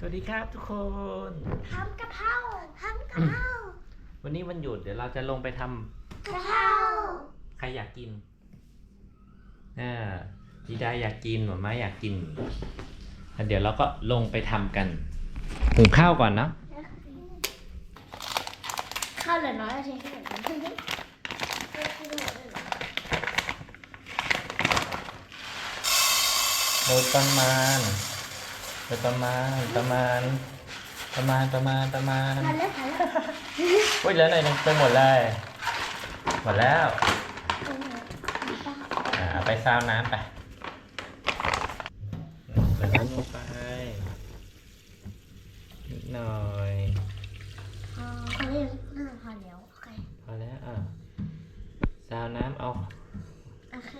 สวัสดีครับทุกคนทำกะเพราทำกะเพราวันนี้วันหยุดเดี๋ยวเราจะลงไปทำกะเพราใครอยากกินอ่าดีดาอยากกินหมาม้าอยากกินแล้วเดี๋ยวเราก็ลงไปทำกันหุงข้าวก่อนเนาะข้าวเหลือน้อยเอาเทให้หน่อยนะโดยประมาณ โดยประมาณประมาณ ประมาณประมาณประมาณทานแล้วทานแล้วอุ้ยเหลือหน่อยหนึงไปหมดเลยหมดแล้วอ่าเอาไปซาวน้ำไปใส่น้ำลงไปนิดหน่อยอ๋อเขาเรียกน่าพอแล้วโอเคพอแล้วอะซาวน้ำเอาโอเค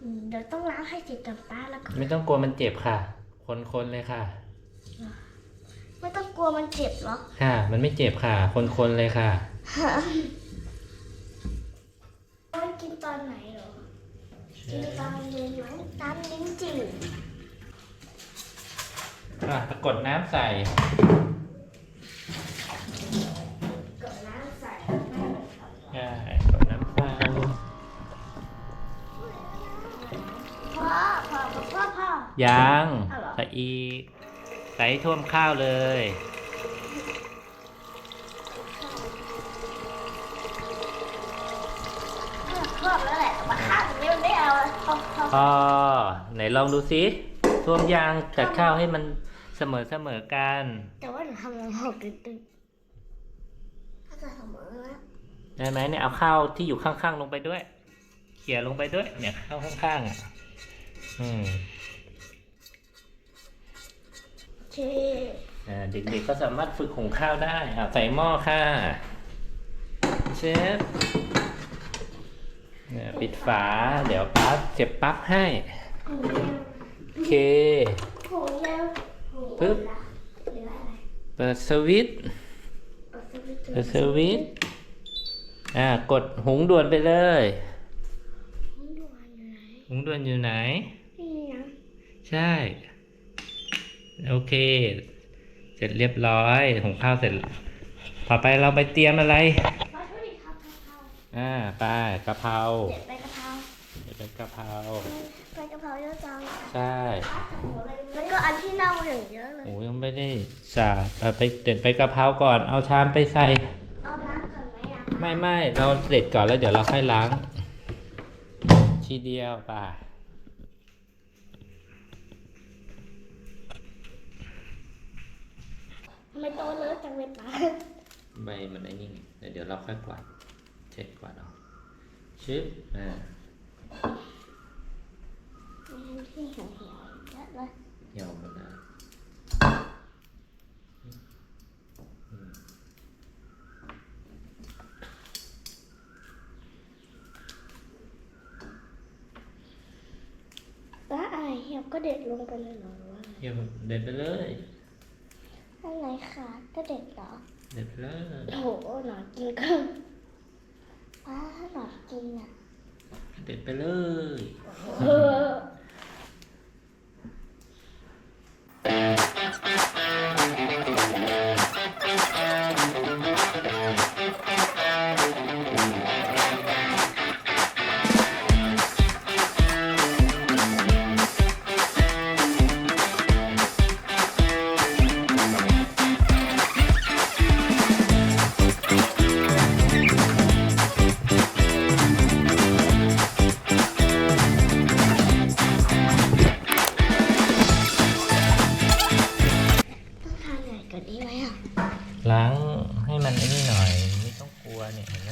อืมเดี๋ยวต้องล้างให้เสร็จกับป้าแล้วก็ไม่ต้องกลัวมันเจ็บค่ะ คนๆเลยค่ะ ไม่ต้องกลัวมันเจ็บหรอกค่ะ มันไม่เจ็บค่ะ คนๆเลยค่ะ มันกินตอนไหนเหรอ กินตอนเย็นไหมน้ำลิ้นจี่อะกดน้ำใส่กับน้ำใส่ใช่กดน้ำใส่พ่อพ่อพ่อพ่อยัง เอาเหรอใส่อีกใส่ให้ท่วมข้าวเลยชอบแล้วแหละแต่ว่าข้าวตรงนี้มันไม่เอาอะพอพออ๋อไหนลองดูสิท่วมยางจัดข้าวให้มันเสมอเสมอกัน แต่ว่าหนูทำมันหกตึ๊ดตึ๊ดถ้าจะเสมอนะได้ไหมเนี่ยเอาข้าวที่อยู่ข้างๆลงไปด้วย เขี่ยลงไปด้วย เนี่ยข้าวข้างๆอะอืม เชอ่าเด็กๆก็สามารถฝึกหุงข้าวได้อะใส่หม้อค่ะเชฟเนี่ยปิดฝา เดี๋ยวปั๊บเจ็บปั๊บให้หูโอเคหูยาวหูปึ๊บหรืออะไรเปิดสวิตช์เปิดสวิตช์เปิดสวิตช์อ่ากดหุงด่วนไปเลยหูด่วนอยู่ไหนหุงด่วนอยู่ไหน นี่นะ ใช่ โอเค เสร็จเรียบร้อยหุงข้าวเสร็จ ต่อไปเราไปเตรียมอะไรวัตถุดิบครับกะเพราอ่าไปกะเพราเด็ดใบกะเพราเดี๋ยวเป็นกะเพราใบกะเพราเยอะจังใช่แล้วก็อันที่เน่าอย่างเยอะเลยโอ้ยังไม่ได้สาดเอาไปเด็ดไปกะเพราก่อนเอาชามไปใส่เอาล้างก่อนไหมอะไม่ไม่เราเด็ดก่อนแล้วเดี๋ยวเราค่อยล้าง ทีเดียวไป่ะ ทำ ไมโตเลอะจังเลยป้าใบมันไอ้นี่ไงเดี๋ยวเราค่อยกวาดเช็ดกวาดเอาชึบอ่ามีที่เหี่ยวๆเยอะเลยเหี่ยวหมดแล้วอืมป้าไอายเหี่ยวก็เด็ดลงไปเลยเหรอวะเหี่ยวเด็ดไปเลย อันไหนขาดก็ เด็ดเหรอ เด็ดไปเลยโอ้โหหนอนกินก็ป้าถ้าหนอนกินอะ เด็ดไปเลย เออ ล้างให้มันไอ้นี่หน่อย ไม่ต้องกลัวเนี่ยเห็นไหม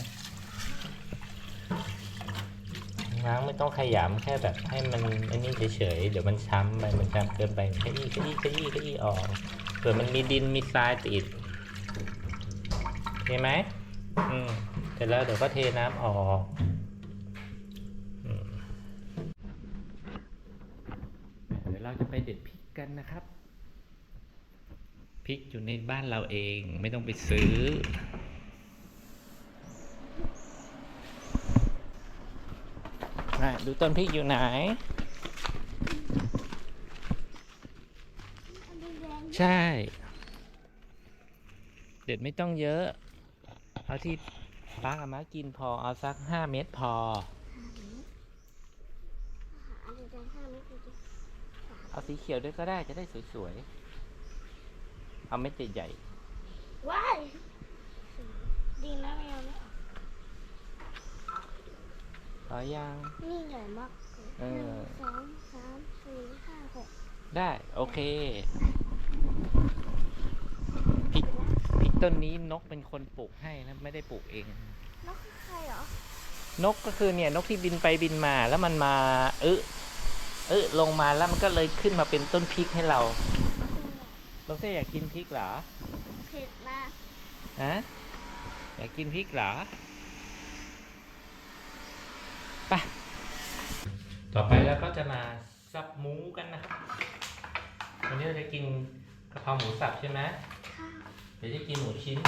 ล้างไม่ต้องขยำแค่แบบให้มันไอ้นี่เฉยๆเดี๋ยวมันช้ำไปมันช้ำเกินไปขยี้ขยี้ขยี้ขยี้ออกเผื่อมันมีดินมีทรายติดโอเคไหมอืมเสร็จแล้วเดี๋ยวก็เทน้ำออกเดี๋ยวเราจะไปเด็ดพริกกันนะครับ พริกอยู่ในบ้านเราเองไม่ต้องไปซื้ออะดูต้นพริกอยู่ไหนอแดงใช่ เด็ดไม่ต้องเยอะ เอาที่ป้ากับม้ากินพอ เอาสักห้าเม็ดพออะไรแดงห้าเม็ดดูดิเอาสีเขียวด้วยก็ได้จะได้สวยๆ เอาเม็ดใหญ่ ว้ายดีนะไม่เอาไม่ออกๆเอายัง นี่ใหญ่มากเอหนึ่องสองสามสี่ห้าหกได้ โอเคพริกพริกต้นนี้นกเป็นคนปลูกให้นะ ไม่ได้ปลูกเอง นกคือใครเหรอนกก็คือเนี่ยนกที่บินไปบินมาแล้วมันมาเออเออลงมาแล้วมันก็เลยขึ้นมาเป็นต้นพริกให้เรา ลงเซ่อยากกินพริกเหรอเผ็ดมากฮะอยากกินพริกเหรอไปต่อไปแล้วก็จะมาสับหมูกันนะครับวันนี้เราจะกินกะเพราหมูสับใช่ไหมค่ะเดี๋ยวจะกินหมูชิ้น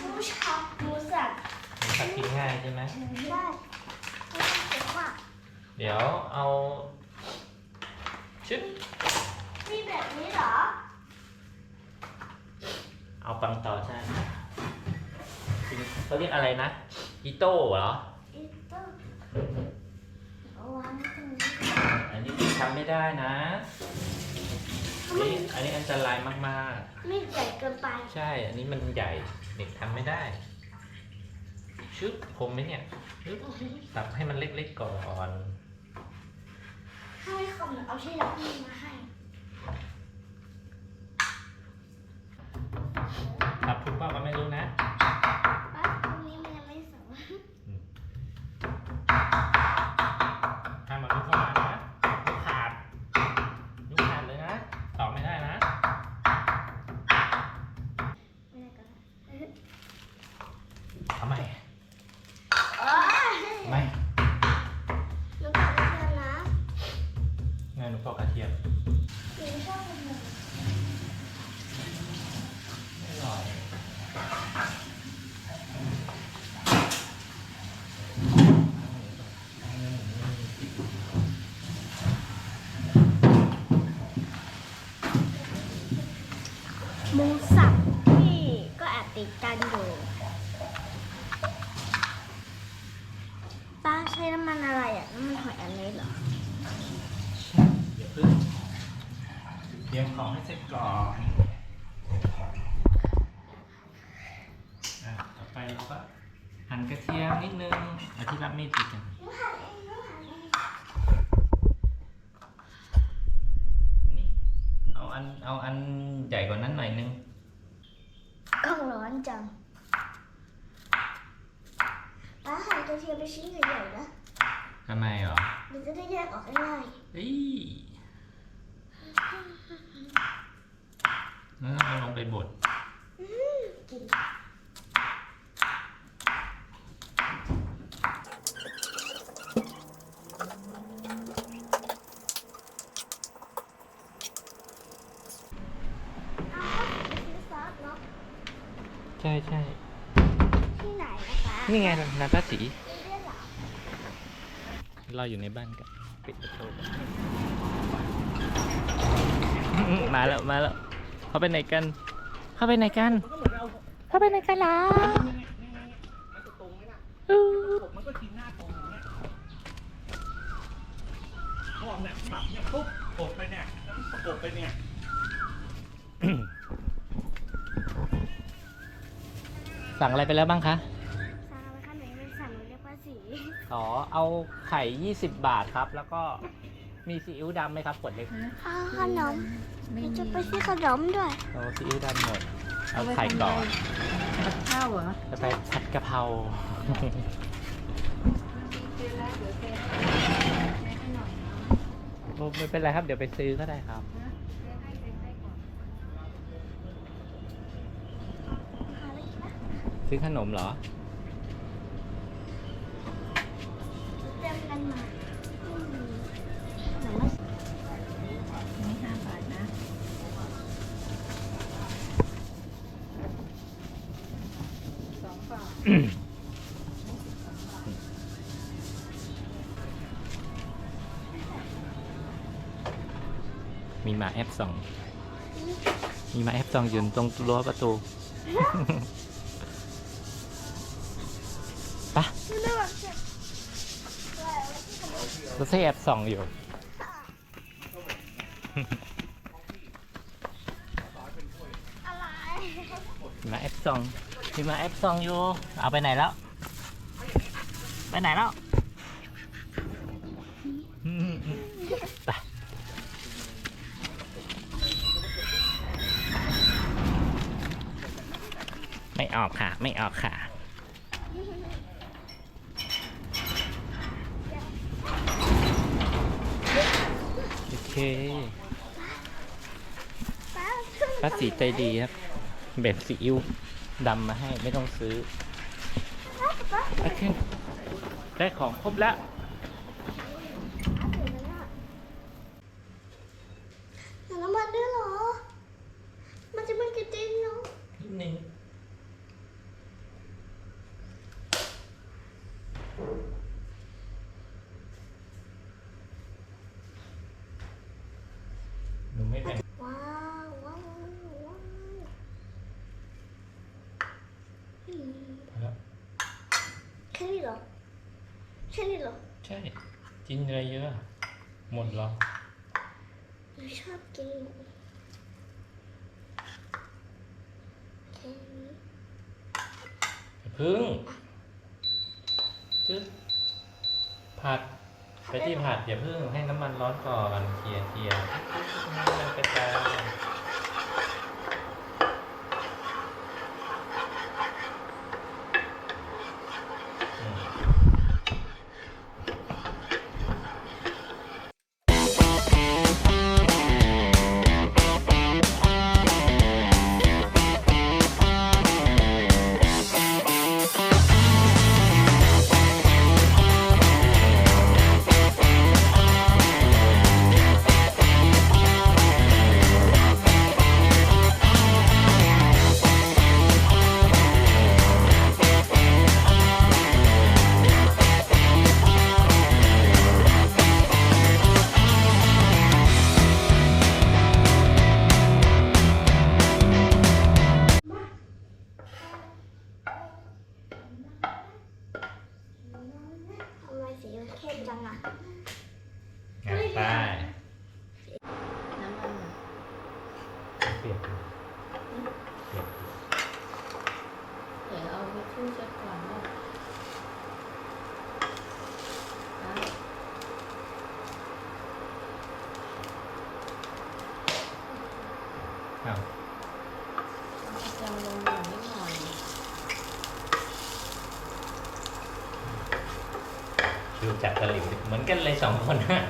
หมูชับหมูสับหมูสับกินง่ายใช่ไหมได้ไม่ต้องเผ็ดมากเดี๋ยวเอาชุดมีแบบนี้เหรอ เอาปังต่อใช่กินเขาเรียกอะไรนะอีโต้เหรออีโต้เอาวางไว้ตรงนี้อันนี้ทำไม่ได้นะอันนี้อันนี้อันตรายมากมีดใหญ่เกินไปๆใช่ อันนี้มันใหญ่ เด็กทำไม่ได้ ชึบผมไหมเนี่ยชึบตับให้มันเล็กๆก่อนถ้าไม่คำเอาที่เรามีมาให้ ครับถูกเปล่าก็ไม่รู้นะ กันอยู่ป้าใช้น้ำมันอะไรอะ น้ำมันหอยอันนี้เหรอเดี๋ยวพึ่งเตรียมของให้เสร็จก่อนอะต่อไปเราก็หั่นกระเทียมนิดนึงอาที่รับมีดติดกันนี่เอาอันเอาอันใหญ่กว่านั้นหน่อยนึง กล้องร้อนจังป้าหั่นกระเทียมไปชิ้นใหญ่ๆนะทำไมเหรอมันจะได้แยกออกง่ายเฮ้ยแล้วเอาลงไปบดๆอื้อกินเอาไปซื้อซอสเนาะ ใช่ใช่ที่ไหนนะคะนี่ไงนาตาสีเรียกเหรอเราอยู่ในบ้านกันปิดประตูอื้อมาแล้วมาแล้วเขาไปไหนกัน เขาไปไหนกัน เขาไปไหนกันล่ะ มันจะตรงไหมล่ะ อู้ ผมมันก็กินหน้าตรงอย่างเงี้ยพอเนี่ยปรับเนี่ยปุ๊บกดไปเนี่ยแล้วประกบไปเนี่ย สั่งอะไรไปแล้วบ้างคะ สั่งอะไรคะหนูยังไม่สั่งหนูเรียกว่าสีอ๋อ เอาไข่ 20 บาทครับ แล้วก็มีซีอิ๊วดำไหมครับขวดเล็กเอาขนมหนูจะไปซื้อขนมด้วยเอาซีอิ๊วดำหมด เอาไข่ก่อนข้าวเหรอจะไปผัดกะเพราเจอแล้วเดี๋ยวแกแกให้หน่อยนะโอ้ไม่เป็นไรครับ เดี๋ยวไปซื้อก็ได้ครับ นะแกให้แกให้ก่อน หาอะไรกินนะ ซื้อขนมเหรอ เตรียมกันมาอืมหนูไม่นี่ห้าบาทนะสองบาทมีหมาแอปสองนี่มีมาแอปซองอยู่ตรงรั้วประตู ปะไม่ได้แบบเราใช้แอปส่องอยู่ มาแอปซองมีมาแอปซองอยู่ เอาไปไหนแล้ว ไปไหนแล้วไปไม่ออกค่ะ ไม่ออกค่ะ เคป้าสีใจดีครับ แบบซีอิ๊วดำมาให้ไม่ต้องซื้อ โอเค ได้ของครบแล้ว แต่น้ำมันด้วยเหรอ มันจะไม่กระเด็นเนาะ นิดนึงหนูไม่แบ่ง ว้าวว้าวว้าวอืม แล้ว แค่นี้เหรอ แค่นี้เหรอใช่กินอะไรเยอะหมดเหรอหนูชอบกินแค่นี้อย่าพึ่งจึ๊ดผัดไปที่ผัดอย่าพึ่งให้น้ำมันร้อนก่อนเคลียร์เคลียร์ให้มันกระจาย เปลี่ยนเปลี่ยนเดี๋ยวเอาไปทู่เช็ดก่อนว่าเอาอ้าวเอาจะลงอย่างนิดหน่อยดูจากตะหลิวดิเหมือนกันเลยสองคนฮะ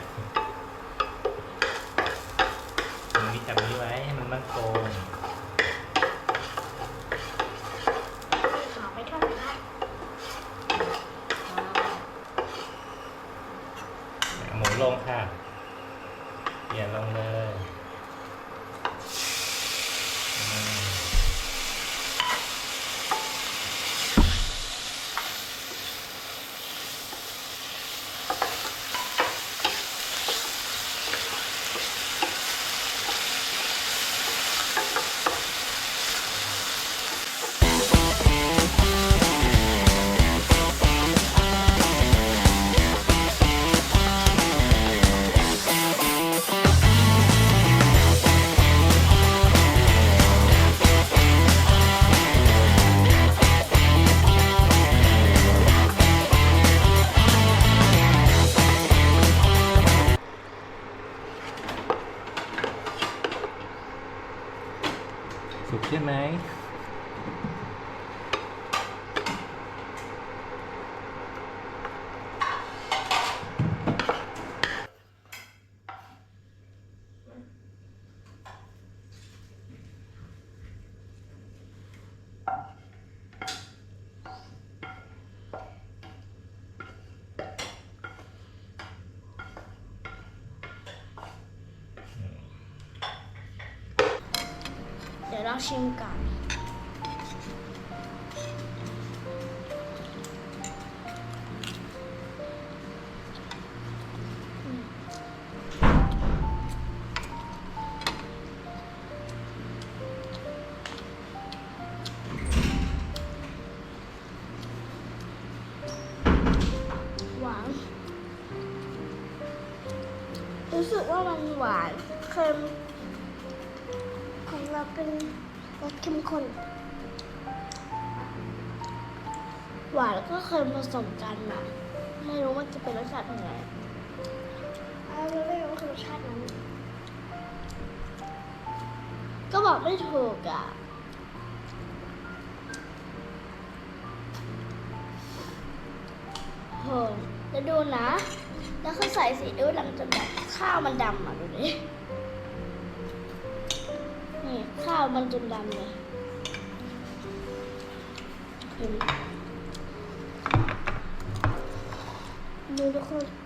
เดี๋ เข้มข้น หวานแล้วก็เค็มผสมกันอะไม่รู้มันจะเป็นรสชาติยังไงเอาเราไม่รู้ว่าคือรสชาตินั้น ก็บอกไม่ถูกอะโหแล้วดูนะ แล้วเขาใส่สีอิ๊วดำจนแบบข้าวมันดำอะ ดูดินี่ ข้าวมันจนดำเลยเห็นดูทุกคน